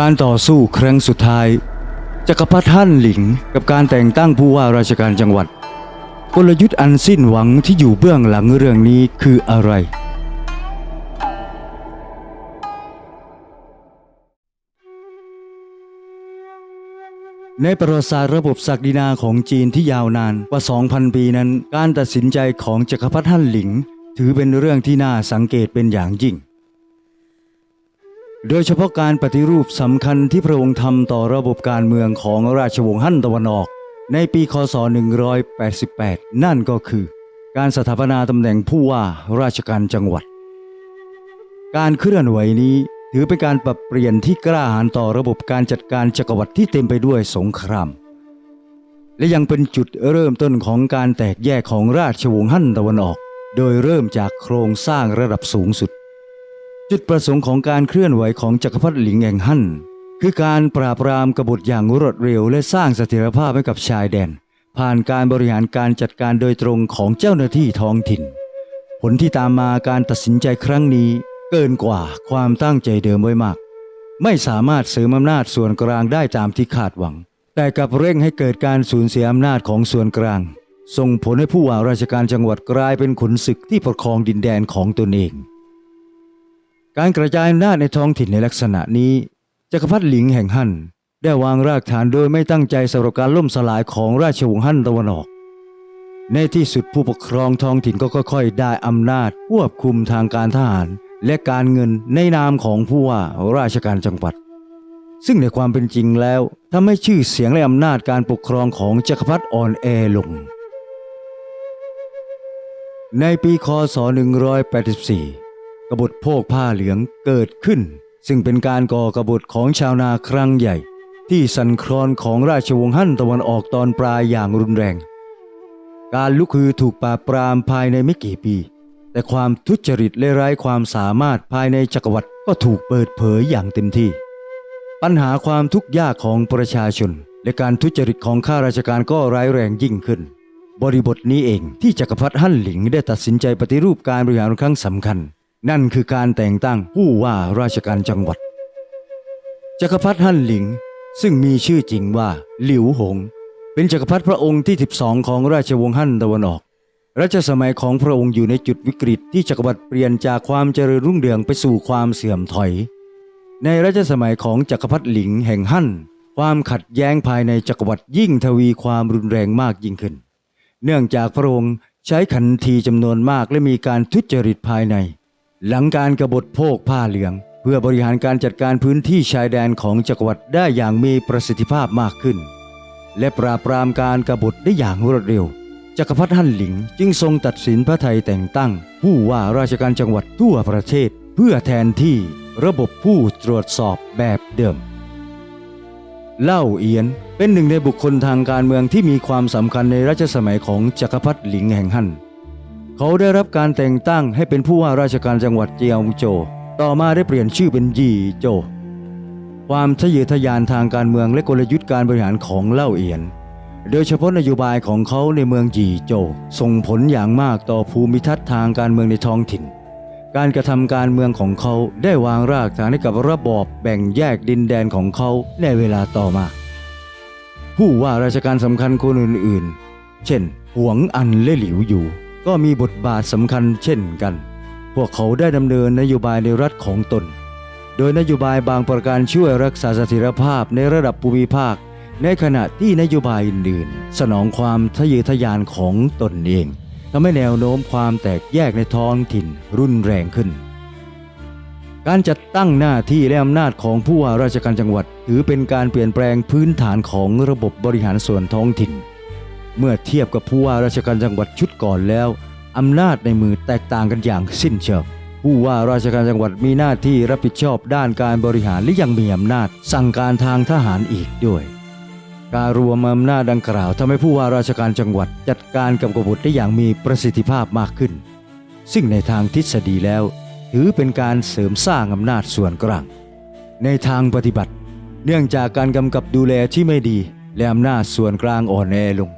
การต่อสู้ครั้งสุดท้ายจักรพรรดิฮั่นหลิงกับการแต่งตั้งผู้ว่าราชการจังหวัด กลยุทธ์อันสิ้นหวังที่อยู่เบื้องหลังเรื่องนี้คืออะไร ในประวัติศาสตร์ระบบศักดินาของจีนที่ยาวนานกว่า 2,000 ปีนั้น การตัดสินใจของจักรพรรดิฮั่นหลิง ถือเป็นเรื่องที่น่าสังเกตเป็นอย่างยิ่ง โดยเฉพาะการปฏิรูปสำคัญที่พระองค์ทำต่อระบบการเมืองของราชวงศ์ฮั่นตะวันออก ในปีคศ 188 นั่นก็คือ การสถาปนาตำแหน่งผู้ว่าราชการจังหวัด การเคลื่อนไหวนี้ถือเป็นการปรับเปลี่ยนที่กล้าหาญต่อระบบการจัดการจักรวรรดิที่เต็มไปด้วยสงคราม และยังเป็นจุดเริ่มต้นของการแตกแยกของราชวงศ์ฮั่นตะวันออก โดยเริ่มจากโครงสร้างระดับสูงสุด จุดประสงค์ของการเคลื่อนไหวของจักรพรรดิหลิงแห่งฮั่นคือการปราบปรามกบฏอย่างรวดเร็วและสร้างเสถียรภาพให้กับชายแดน ผ่านการบริหารการจัดการโดยตรงของเจ้าหน้าที่ท้องถิ่น ผลที่ตามมาการตัดสินใจครั้งนี้เกินกว่าความตั้งใจเดิมไว้มาก ไม่สามารถเสริมอำนาจส่วนกลางได้ตามที่คาดหวัง แต่กลับเร่งให้เกิดการสูญเสียอำนาจของส่วนกลาง ส่งผลให้ผู้ว่าราชการจังหวัดกลายเป็นขุนศึกที่ปกครองดินแดนของตนเอง การกระจายอำนาจในท้องถิ่นในลักษณะนี้จักรพรรดิหลิงแห่งฮั่นได้วางรากฐานโดยไม่ตั้งใจสำหรับการล่มสลายของราชวงศ์ฮั่นตะวันออก ในที่สุดผู้ปกครองท้องถิ่นก็ค่อยๆ ได้อำนาจควบคุมทางการทหาร และการเงินในนามของผู้ว่าราชการจังหวัด ซึ่งในความเป็นจริงแล้วทำให้ชื่อเสียงและอำนาจการปกครองของจักรพรรดิอ่อนแอลง ในปีคศ 184 กบฏโภคผ้าเหลืองเกิดขึ้น ซึ่งเป็นการก่อกบฏของชาวนาครั้งใหญ่ ที่สั่นคลอนของราชวงศ์ฮั่นตะวันออกตอนปลายอย่างรุนแรง การลุกฮือถูกปราบปรามภายในไม่กี่ปี แต่ความทุจริตและไร้ความสามารถภายในจักรวรรดิก็ถูกเปิดเผยอย่างเต็มที่ ปัญหาความทุกข์ยากของประชาชน และการทุจริตของข้าราชการก็ร้ายแรงยิ่งขึ้น บริบทนี้เองที่จักรพรรดิฮั่นหลิงได้ตัดสินใจปฏิรูปการบริหารครั้งสำคัญ นั่นคือการแต่งตั้งผู้ว่าราชการจังหวัด จักรพรรดิฮั่นหลิงซึ่งมีชื่อจริงว่าหลิวหง เป็นจักรพรรดิพระองค์ที่ 12 ของราชวงศ์ฮั่นตะวันออกรัชสมัยของพระองค์อยู่ในจุดวิกฤตที่จักรวรรดิเปลี่ยนจากความเจริญรุ่งเรืองไปสู่ความเสื่อมถอย ในรัชสมัยของจักรพรรดิหลิงแห่งฮั่น ความขัดแย้งภายในจักรวรรดิยิ่งทวีความรุนแรงมากยิ่งขึ้น เนื่องจากพระองค์ใช้ขันทีจำนวนมากและมีการทุจริตภายใน หลังการกรบฏโภคผ้าเหลือง เพื่อบริหารการจัดการพื้นที่ชายแดนของจักรวรรดิได้อย่างมีประสิทธิภาพมากขึ้น และปราบปรามการกรบฏได้อย่างรวดเร็ว จักรพรรดิฮั่นหลิงจึงทรงตัดสินพระไทยแต่งตั้ง ผู้ว่าราชการจังหวัดทั่วประเทศ เพื่อแทนที่ระบบผู้ตรวจสอบแบบเดิม เล่าเอียนเป็นหนึ่งในบุคคลทางการเมืองที่มีความสำคัญในรัชสมัยของจักรพรรดิหลิงแห่งฮั่น เขาได้รับการแต่งตั้งให้เป็นผู้ว่าราชการจังหวัดเจียงโจ ต่อมาได้เปลี่ยนชื่อเป็นยีโจ ความทะเยอทะยานทางการเมืองและกลยุทธ์การบริหารของเล่าเอียน โดยเฉพาะนโยบายของเขาในเมืองจีโจ ส่งผลอย่างมากต่อภูมิทัศน์ทางการเมืองในท้องถิ่น การกระทำการเมืองของเขาได้วางรากฐานให้กับระบอบแบ่งแยกดินแดนของเขาในเวลาต่อมา ผู้ว่าราชการสำคัญคนอื่นๆ เช่น หวงอันและหลิวอยู่ ก็มีบทบาทสำคัญเช่นกัน พวกเขาได้ดำเนินนโยบายในรัฐของตน โดยนโยบายบางประการช่วยรักษาเสถียรภาพในระดับภูมิภาค ในขณะที่นโยบายอื่นๆ สนองความทะเยอทะยานของตนเองทำให้แนวโน้มความแตกแยกในท้องถิ่นรุนแรงขึ้น การจัดตั้งหน้าที่และอำนาจของผู้ว่าราชการจังหวัด ถือเป็นการเปลี่ยนแปลงพื้นฐานของระบบบริหารส่วนท้องถิ่น เมื่อเทียบกับผู้ว่าราชการจังหวัดชุดก่อนแล้วอำนาจในมือแตกต่างกันอย่างสิ้นเชิงผู้ว่าราชการจังหวัดมีหน้าที่รับผิดชอบด้านการบริหารและยังมีอำนาจ สั่งการทางทหารอีกด้วย การรวมอำนาจดังกล่าวทำให้ผู้ว่าราชการจังหวัดจัดการกับกบฏได้อย่างมีประสิทธิภาพมากขึ้น ซึ่งในทางทฤษฎีแล้ว ถือเป็นการเสริมสร้างอำนาจส่วนกลาง ในทางปฏิบัติ เนื่องจากการกำกับดูแลที่ไม่ดี และอำนาจส่วนกลางอ่อนแอลง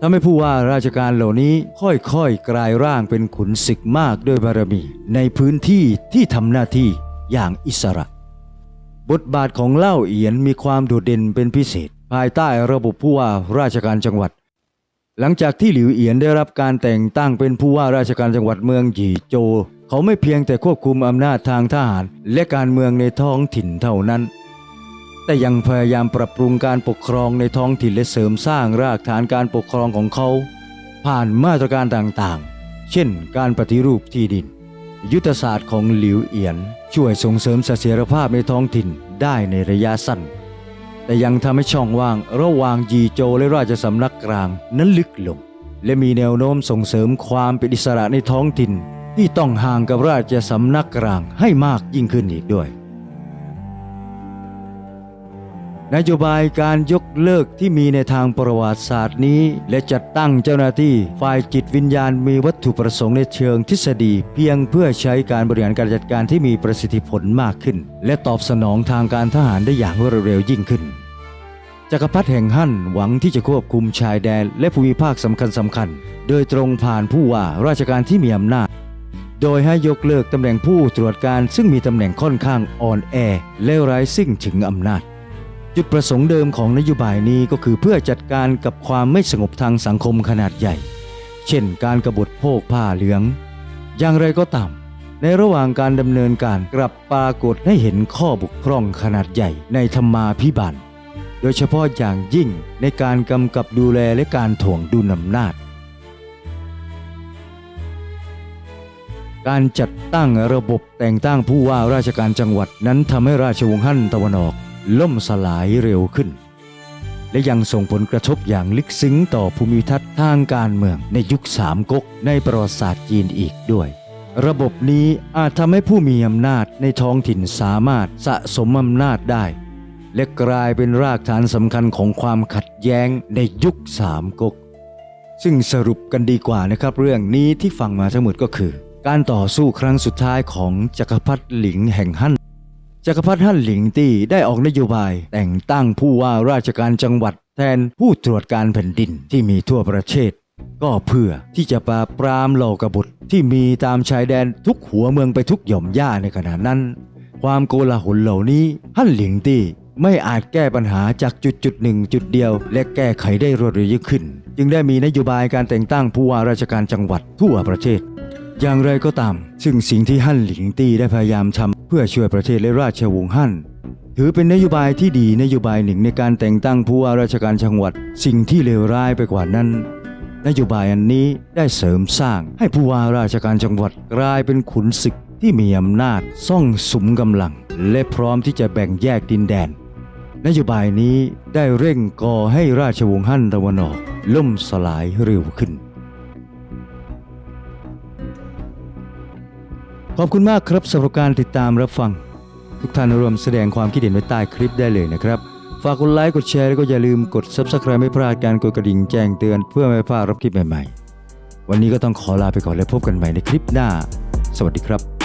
ทำให้ผู้ว่าราชการเหล่านี้ค่อยๆ กลายร่างเป็นขุนศึกมากด้วยบารมี ในพื้นที่ที่ทำหน้าที่อย่างอิสระ บทบาทของเล่าเอียนมีความโดดเด่นเป็นพิเศษ ภายใต้ระบบผู้ว่าราชการจังหวัด หลังจากที่หลิวเอียนได้รับการแต่งตั้งเป็นผู้ว่าราชการจังหวัดเมืองหยีโจ เขาไม่เพียงแต่ควบคุมอำนาจทางทหาร และการเมืองในท้องถิ่นเท่านั้น แต่ยังพยายามปรับปรุงการปกครองในท้องถิ่นและเสริมสร้างรากฐานการปกครองของเขา ผ่านมาตรการต่างๆ เช่น การปฏิรูปที่ดิน ยุทธศาสตร์ของหลิวเอียนช่วยส่งเสริมเสถียรภาพในท้องถิ่นได้ในระยะสั้น แต่ยังทำให้ช่องว่างระหว่างยีโจและราชสำนักกลางนั้นลึกลง และมีแนวโน้มส่งเสริมความเป็นอิสระในท้องถิ่น ที่ต้องห่างกับราชสำนักกลางให้มากยิ่งขึ้นอีกด้วย นโยบายการยกเลิกที่มีในทางประวัติศาสตร์นี้ และจัดตั้งเจ้าหน้าที่ฝ่ายจิตวิญญาณมีวัตถุประสงค์ในเชิงทฤษฎี เพียงเพื่อใช้การบริหารการจัดการที่มีประสิทธิผลมากขึ้น และตอบสนองทางการทหารได้อย่างรวดเร็วยิ่งขึ้นจักรพรรดิแห่งฮั่นหวังที่จะควบคุมชายแดนและภูมิภาคสำคัญสำคัญๆโดยตรงผ่านผู้ว่าราชการที่มีอำนาจ โดยให้ยกเลิกตำแหน่งผู้ตรวจการซึ่งมีตำแหน่งค่อนข้างอ่อนแอ และไร้ซึ่งถึงอำนาจ จุดประสงค์เดิมของนโยบายนี้ก็คือเพื่อจัดการกับความไม่สงบทางสังคมขนาดใหญ่ เช่น การกบฏโภคผ้าเหลือง อย่างไรก็ตาม ในระหว่างการดำเนินการกลับปรากฏให้เห็นข้อบกพร่องขนาดใหญ่ในธรรมาภิบาล โดยเฉพาะอย่างยิ่งในการกำกับดูแลและการถ่วงดุลอำนาจ การจัดตั้งระบบแต่งตั้งผู้ว่าราชการจังหวัดนั้นทำให้ราชวงศ์ฮั่นตะวันออก ล่มสลายเร็วขึ้น และยังส่งผลกระทบอย่างลึกซึ้งต่อภูมิทัศน์ทางการเมืองในยุคสามก๊กในประวัติศาสตร์จีนอีกด้วย ระบบนี้อาจทำให้ผู้มีอำนาจในท้องถิ่นสามารถสะสมอำนาจได้ และกลายเป็นรากฐานสำคัญของความขัดแย้งในยุคสามก๊กซึ่งสรุปกันดีกว่านะครับ เรื่องนี้ที่ฟังมาทั้งหมดก็คือ การต่อสู้ครั้งสุดท้ายของจักรพรรดิหลิงแห่งฮั่น จักรพรรดิฮั่นหลิงตี้ได้ออกนโยบาย แต่งตั้งผู้ว่าราชการจังหวัดแทนผู้ตรวจการแผ่นดินที่มีทั่วประเทศ ก็เพื่อที่จะปราบปรามเหล่ากบฏที่มีตามชายแดนทุกหัวเมืองไปทุกหย่อมย่าในขณะนั้น ความโกลาหลเหล่านี้ฮั่นหลิงตี้ไม่อาจแก้ปัญหาจากจุดจุดหนึ่งจุดเดียว และแก้ไขได้รวดเร็วยิ่งขึ้น จึงได้มีนโยบายการแต่งตั้งผู้ว่าราชการจังหวัดทั่วประเทศ อย่างไรก็ตาม ซึ่งสิ่งที่ฮั่นหลิงตี้ได้พยายามทำเพื่อช่วยประเทศและราชวงศ์ฮั่นถือเป็นนโยบายที่ดีนโยบายหนึ่งในการแต่งตั้งผู้ว่าราชการจังหวัด สิ่งที่เลวร้ายไปกว่านั้น นโยบายอันนี้ได้เสริมสร้างให้ผู้ว่าราชการจังหวัดกลายเป็นขุนศึกที่มีอำนาจซ่องสุมกำลัง และพร้อมที่จะแบ่งแยกดินแดน นโยบายนี้ได้เร่งก่อให้ราชวงศ์ฮั่นตะวันออกล่มสลายเร็วขึ้น ขอบคุณมากครับสำหรับการติดตามรับฟัง ทุกท่านรวมแสดงความคิดเห็นไว้ใต้คลิปได้เลยนะครับ ฝากกดไลค์กดแชร์แล้วก็อย่าลืมกด Subscribe ไม่พลาดการกดกระดิ่งแจ้งเตือนเพื่อไม่พลาดรับคลิปใหม่ๆ วันนี้ก็ต้องขอลาไปก่อนและพบกันใหม่ในคลิปหน้า สวัสดีครับ